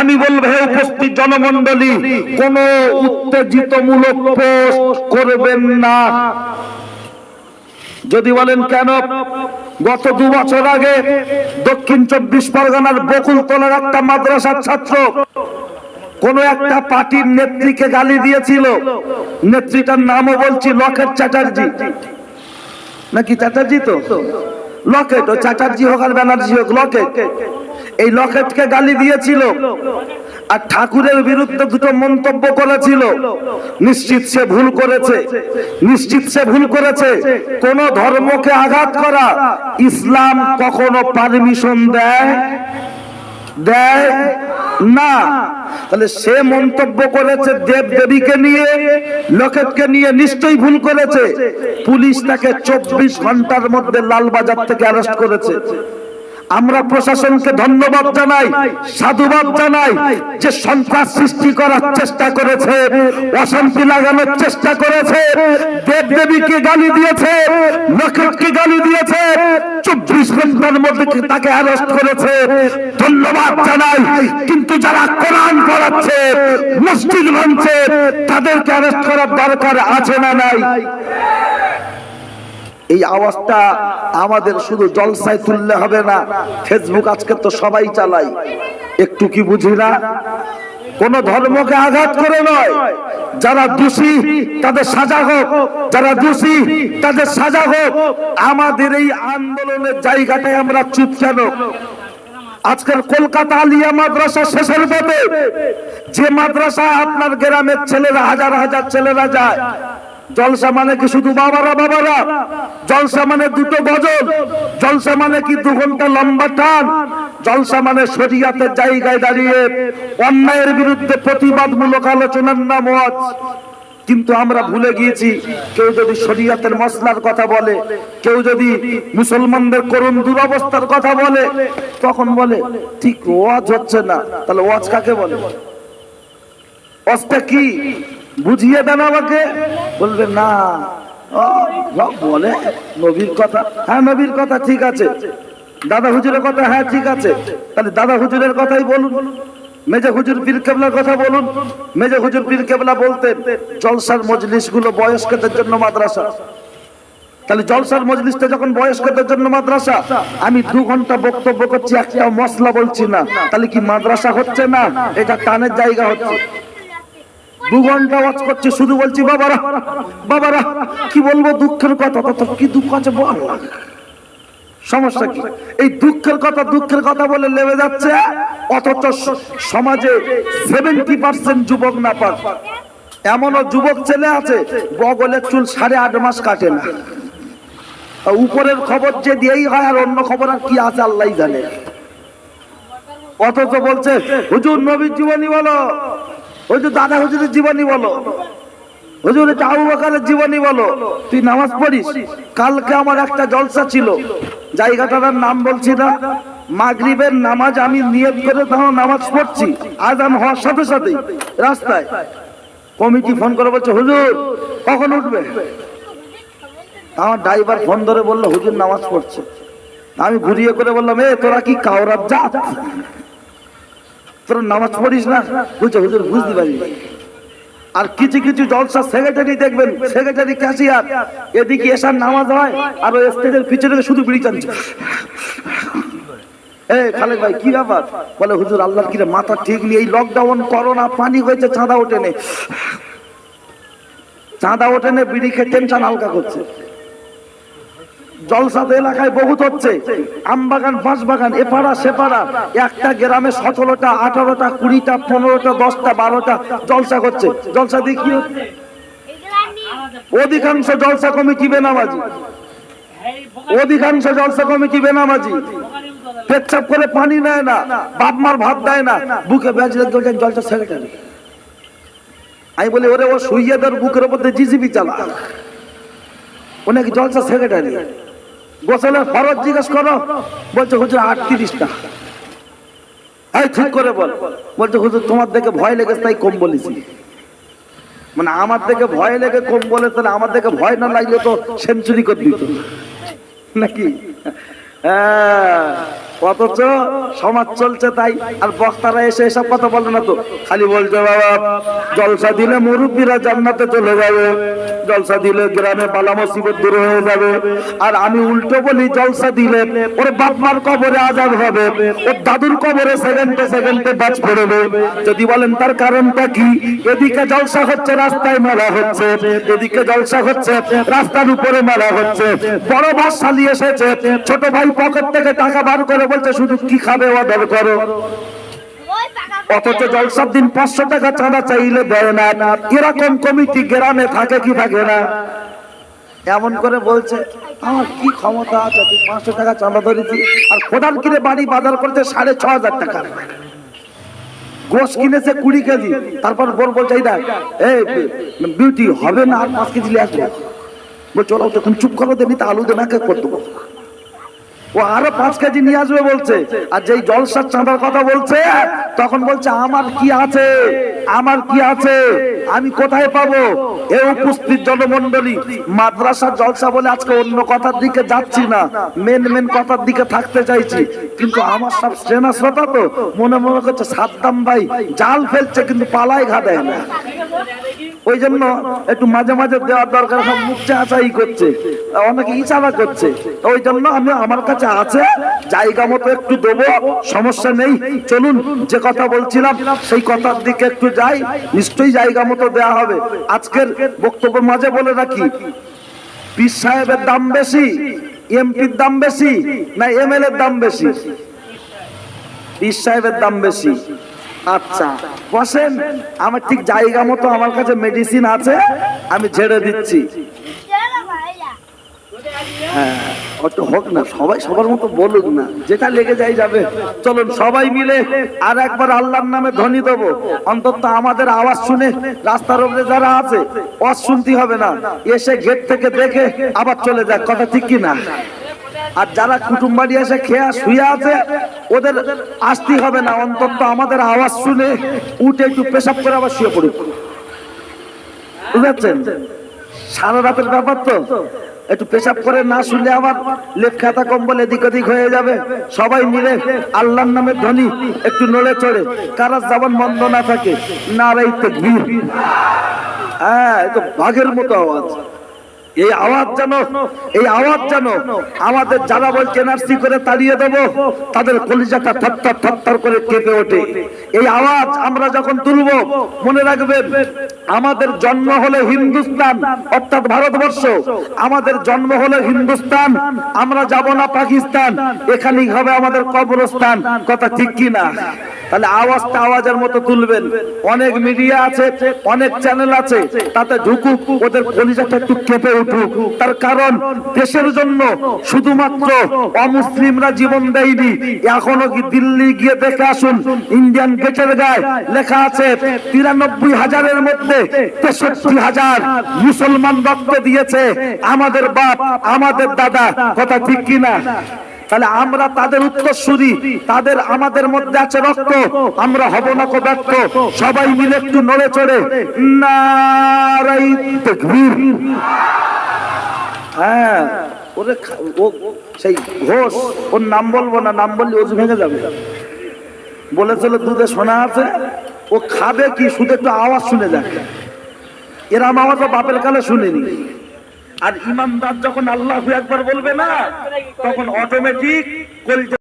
আমি বলব উপস্থিত জনমন্ডলী কোন উত্তেজিতমূলক পোস্ট করবেন না। যদি বলেন কেন? গত দু বছর আগে দক্ষিণ চব্বিশ পরগনার বকুলতলার একটা মাদ্রাসার ছাত্র কোন একটা পার্টির নেত্রীকে গালি দিয়েছিল। নেত্রীটার নামও বলছি, লকেট চ্যাটার্জি। নাকি চ্যাটার্জি তো? লকেট, ও চ্যাটার্জি হোক আর ব্যানার্জি হোক, লকেট। এই লকেটকে গালি দিয়েছিল আর ঠাকুরের বিরুদ্ধে দুটো মন্তব্য করেছিল। নিশ্চিত সে ভুল করেছে। নিশ্চিত সে ভুল করেছে। কোন ধর্মকে আঘাত করা ইসলাম কখনো পারমিশন দেয়? দেয় না। তাহলে সে মন্তব্য করেছে দেব দেবীকে নিয়ে লকেটকে নিয়ে নিশ্চয়ই ভুল করেছে। পুলিশ তাকে চব্বিশ ঘণ্টার মধ্যে লালবাজার থেকে অ্যারেস্ট করেছে। আমরা প্রশাসনকে ধন্যবাদ জানাই, সাধুবাদ জানাই যে সন্ত্রাস সৃষ্টি করার চেষ্টা করেছে, অশান্তি লাগানোর চেষ্টা করেছে দেব দেবীকে গালি দিয়েছে লকেটকে গালি দিয়েছে, চব্বিশ ঘণ্টার মধ্যে তাকে অ্যারেস্ট করেছে? ধন্যবাদ জানাই। কিন্তু যারা কোরআন পড়াচ্ছে, মসজিদ ভাঙছে, তাদেরকে অ্যারেস্ট করার দরকার আছে না নাই? এই আওয়াজটা আমাদের শুধু জলসায় তুললে হবে না, ফেসবুক আজকে তো সবাই চালাই একটু কি বুঝি না? কোন ধর্মকে আঘাত করে নয়। যারা দোষী, তাদের সাজা হোক। যারা দোষী, তাদের সাজা হোক। আমাদের এই আন্দোলনের জায়গাটায় আমরা চুপ কেন? আজকের কলকাতা আলিয়া মাদ্রাসা শেষের পথে যে মাদ্রাসা আপনার গ্রামের ছেলেরা, হাজার হাজার ছেলেরা যায় জলসা মানে কি শুধু বাবারা বাবারা? জলসা মানে দুটো গজল। জলসা মানে কি দু ঘণ্টা লম্বা টান? জলসা মানে শরিয়াতের জায়গায় দাঁড়িয়ে অন্যায়ের বিরুদ্ধে প্রতিবাদমূলক আলোচনার নাম ওয়াজ। কিন্তু আমরা ভুলে গিয়েছি, কেউ যদি শরিয়াতের মশলার কথা বলে, কেউ যদি মুসলমানদের করুণ দুরবস্থার কথা বলে, তখন বলে, ঠিক ওয়াজ হচ্ছে না। তাহলে ওয়াজ কাকে বলে? ওয়াজটা কি? বুঝিয়ে দেন আমাকে। বলবে, না বলে, নবীর কথা হ্যাঁ নবীর কথা ঠিক আছে। দাদা হুজুরের কথা হ্যাঁ ঠিক আছে। তাহলে দাদা হুজুরের কথাই বলুন। মেজে হুজুর পীর কেবলার কথা বলুন। মেজে হুজুর পীর কেবলা বলতেন জলসার মজলিসগুলো বয়স্কদের জন্য মাদ্রাসা। তাহলে জলসার মজলিসটা যখন বয়স্কদের জন্য মাদ্রাসা, আমি দু ঘণ্টা বক্তব্য করছি, একটা মশলা বলছি না। তাহলে কি মাদ্রাসা হচ্ছে না? এটা টানের জায়গা হচ্ছে। দু ঘণ্টা ওয়াজ করছি, শুধু বলছি, বাবারা বাবারা, কি বলব দুঃখের কথা? তো কি দুঃখ আছে বল সমস্যা কি? এই দুঃখের কথা দুঃখের কথা বলে লেবে যাচ্ছে, অথচ সমাজে সেভেন্টি পার্সেন্ট যুবক না পাক। এমনও যুবক ছেলে আছে, বগলের চুল সাড়ে আট মাস কাটে না। উপরের খবর যে দিয়েই হয়, আর অন্য খবর আর কি আছে, আল্লাহ জানে। অথচ বলছে, হুজুর নবীর জীবনী বলো হুজুর দাদা হুজুরের জীবনী বলো। হুজুর আবু বকরের জীবনী বলো। তুই নামাজ পড়িস? কালকে আমার একটা জলসা ছিল। জায়গাটার নাম বলছি না। মাগরিবের নামাজ আমি নিয়ত করে তখন নামাজ পড়ছি। আজান হওয়ার সাথে সাথেই। রাস্তায়। কমিটি ফোন করে বলছে, হুজুর, কখন উঠবে আমার ড্রাইভার ফোন ধরে বলল, হুজুর, নামাজ পড়ছে। আমি ঘুরিয়ে করে বললাম, এ, তোরা কি কাউরার জাত? তোরা নামাজ পড়িস না? বুঝছ, হুজুর, বুঝতে পারি আর কিছু কিছু জলসা সেক্রেটারি দেখবেন সেক্রেটারি ক্যাশিয়ার এদিকে এসার নামাজ হয়, আর ওই স্টেজের পিছনে শুধু বিড়ি টানছে এই খালেক ভাই, কি ব্যাপার? বলে, হুজুর, আল্লাহর কিরে মাথা ঠিক নেই, এই লকডাউন করোনা পানি হয়েছে, চাঁদা ওঠেনে চাঁদা ওঠে নে বিড়ি খেয়ে টেনশন হালকা করছে। জলসাতে এলাকায় বহুত হচ্ছে। আম বাগান এপাড়া সেপাড়া। একটা গ্রামে সতেরোটা, আঠারোটা, কুড়িটা, পনেরোটা, দশটা, বারোটা জলসা করছে। জলসা দিয়ে কি অধিকাংশ জলসা কমিটি বেনামাজি। অধিকাংশ জলসা কমিটি বেনামাজি। পেচ্ছাপ করে পানি নেয় না, বাপ মার ভাত দেয় না। বুকে ব্যাজ লেগে জলসা সেক্রেটারি আমি বলি, ওরে, ও সুইয়াদের বুকের মধ্যে জিজিবি চালা। অনেক জলসা সেক্রেটারি গোসলের ফরজ জিজ্ঞেস করো। বলছে হুজুর আটত্রিশটা এই ঠিক করে বল। বলছে হুজুর তোমার দেখে ভয় লেগেছে তাই কম বলেছি। মানে আমার দেখে ভয় লেগে কম বলে তাহলে আমার দেখে ভয় না লাগলে তো সেঞ্চুরি করে দিত। নাকি? হ্যাঁ, অথচ সমাজ চলছে তাই আর বক্তারা এসে এসব কথা বলে না তো। খালি বলছে বাবা জলসা দিলে মুরব্বীরা জান্নাতে চলে যাবে। জলসা দিলে গ্রামে বালা মুসিবত দূর হয়ে যাবে। আর আমি উল্টো বলি, জলসা দিলে ওর বাপ মার কবরে আজাদ হবে, ওর দাদুর কবরে সেকেন্ডে সেকেন্ডে বাজ পড়বে। যদি বলেন তার কারণটা কি? এদিকে জলসা হচ্ছে, রাস্তায় মেলা হচ্ছে। এদিকে জলসা হচ্ছে, রাস্তার উপরে মেলা হচ্ছে। বড় ভাই শালি এসেছে। ছোট ভাই পকেট থেকে টাকা বার করে বলছে, শুধু কি খাবে, অর্ডার করো। অথচ জলসার দিন পাঁচশো টাকা চাঁদা চাইলে দেয় না। এরকম কমিটি গ্রামে থাকে কি থাকে না? এমন করে বলছে, আমার কি ক্ষমতা আছে? তুই পাঁচশো টাকা চাঁদা ধরেছি আর কোদাল কিনে বাড়ি বাজার করতে সাড়ে ছ হাজার টাকা গোস কিনেছে কুড়ি কেজি, তারপর বোর বলছে, এই দেখ, এই বিউটি হবে না আর পাঁচ কেজি আসবে বলছে ওরা তখন চুপ করো দেনি তা আলু দেনাকে করে দেবো ও আরও পাঁচ কেজি নিয়ে আসবে বলছে। আর যেই জলসার চাঁদার কথা বলছে, তখন বলছে, আমার কি আছে? আমার কি আছে? আমি কোথায় পাবো? এ উপস্থিত জনমন্ডলী মাদ্রাসার জলসা বলে আজকে অন্য কথার দিকে যাচ্ছি না। মেন মেন কথার দিকে থাকতে চাইছি। কিন্তু আমার সব শ্রেণা শ্রোতা তো মনে মনে করছে, সাদ্দাম ভাই, জাল ফেলছে, কিন্তু পালায় ঘা দেয় না। ওই জন্য একটু মাঝে মাঝে দেওয়ার দরকার, সব মুখ চাচাই করছে। অনেকে ইশারা করছে। ওই জন্য আমি আমার কাছে আছে, জায়গা মতো একটু দেবো, সমস্যা নেই। চলুন, যে কথা বলছিলাম, সেই কথার দিকে একটু যাই, নিশ্চয়ই জায়গা মতো দেওয়া হবে। আজকের বক্তব্য মাঝে বলে রাখি, পীর সাহেবের দাম বেশি, এমপির দাম বেশি, না এমএল এর দাম বেশি? পীর সাহেবের দাম বেশি। আচ্ছা বসেন, আমার ঠিক জায়গা মতো আমার কাছে মেডিসিন আছে, আমি ঝেড়ে দিচ্ছি। হ্যাঁ সবাই সবার মতো বলুক না, যেটা লেগে যাই যাবে। চলুন, সবাই মিলে আর একবার আল্লাহর নামে ধ্বনি দেবো। অন্তত আমাদের আওয়াজ শুনে রাস্তার উপরে যারা আছে আওয়াজ শুনতে হবে না। এসে গেট থেকে দেখে আবার চলে যাক, কথা ঠিক কি না আর যারা কুটুম বাড়ি এসে খেয়া শুয়ে আছে, ওদের আসতে হবে না, অন্তত আমাদের আওয়াজ শুনে উঠে একটু পেশাব করে আবার শুয়ে পড়ুক। বুঝতে পারছেন সারা রাতের ব্যাপার তো। একটু পেশাব করে না শুনলে আবার লেপ খাতা কম্বল এদিক ওদিক হয়ে যাবে। সবাই মিলে আল্লাহর নামে ধ্বনি একটু নড়ে চড়ে কারা জবান বন্ধ না থাকে না নারাই তাকবীর হ্যাঁ এ তো বাঘের মতো আওয়াজ। এই আওয়াজ যেন, এই আওয়াজ যেন আমাদের যারা বলছে এনআরসি করে তাড়িয়ে দেব, তাদের কলিজাটা থরথর থরথর করে কেঁপে ওঠে। এই আওয়াজ আমরা যখন তুলব, মনে রাখবেন, আমাদের জন্ম হলে হিন্দুস্তান, অর্থাৎ ভারতবর্ষ। আমাদের জন্ম হলে হিন্দুস্তান, আমরা যাব না পাকিস্তান, এখানেই হবে আমাদের কবরস্থান। কথা ঠিক কি না? তাহলে আওয়াজটা আওয়াজের মতো তুলবেন। অনেক মিডিয়া আছে, অনেক চ্যানেল আছে, তাতে ঢুকুক, ওদের কলিজাটা একটু কেঁপে উঠুক তার কারণ দেশের জন্য শুধুমাত্র অমুসলিমরা জীবন দেয়নি। এখনও কি দিল্লি গিয়ে দেখে আসুন ইন্ডিয়ান গেটের গায়ে লেখা আছে, তিরানব্বই হাজারের মধ্যে তেষট্টি হাজার মুসলমান রক্ত দিয়েছে। আমাদের বাপ, আমাদের দাদা, কথা ঠিক কিনা তাহলে আমরা তাদের উত্তরসূরি, তাদের আমাদের মধ্যে আছে রক্ত, আমরা হব না কো সবাই মিলে একটু নড়ে চড়ে নারাই হ্যাঁ ওরে ও, সেই ঘোষ, ওর নাম বলব না, নাম বললে ওজু ভেঙে যাবে। বলেছিল, দুধে শোনা আছে, ও খাবে কি, শুধু একটু আওয়াজ শুনে যাক এরাম আওয়াজ ও বাপের কালে শুনিনি। আর ইমানদার যখন আল্লাহ একবার বলবে না, তখন অটোমেটিক কলজা